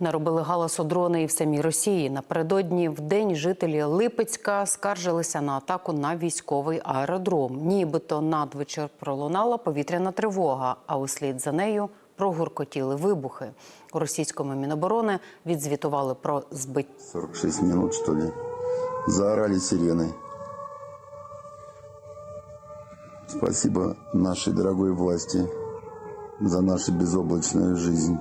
Наробили галасу дрони і в самій Росії. Напередодні в день жителі Липецька скаржилися на атаку на військовий аеродром. Нібито надвечір пролунала повітряна тривога, а услід за нею прогуркотіли вибухи. У російському міноборони відзвітували про збиття. 46 минут, что ли. Заорали сирены. Спасибо нашей дорогой власти за нашу безоблачную жизнь.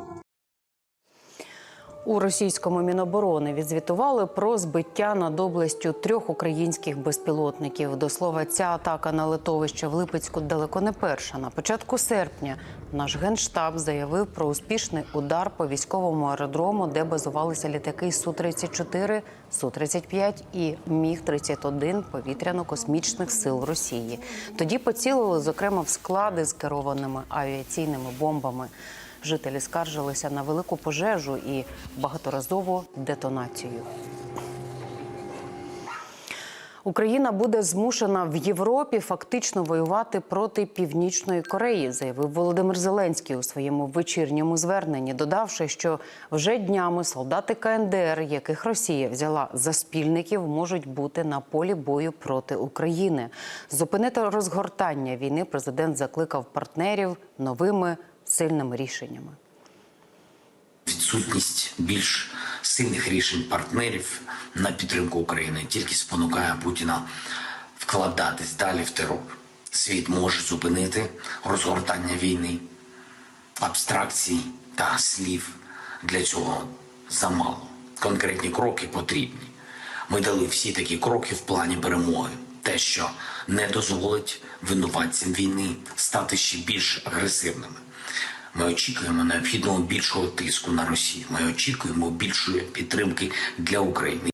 У російському міноборони відзвітували про збиття над областю трьох українських безпілотників. До слова, ця атака на литовище в Липецьку далеко не перша. На початку серпня наш генштаб заявив про успішний удар по військовому аеродрому, де базувалися літаки су 34 су 35 і міг 31 повітряно-космічних сил Росії. Тоді поцілили зокрема в склади з керованими авіаційними бомбами. Жителі скаржилися на велику пожежу і багаторазову детонацію. Україна буде змушена в Європі фактично воювати проти Північної Кореї, заявив Володимир Зеленський у своєму вечірньому зверненні, додавши, що вже днями солдати КНДР, яких Росія взяла за спільників, можуть бути на полі бою проти України. Зупинити розгортання війни президент закликав партнерів новими сильними рішеннями. Відсутність більш сильних рішень партнерів на підтримку України тільки спонукає Путіна вкладатись далі в терор. Світ може зупинити розгортання війни, абстракцій та слів для цього замало. Конкретні кроки потрібні. Ми дали всі такі кроки в плані перемоги. Те, що не дозволить винуватцям війни стати ще більш агресивними. Ми очікуємо необхідного більшого тиску на Росію. Ми очікуємо більшої підтримки для України.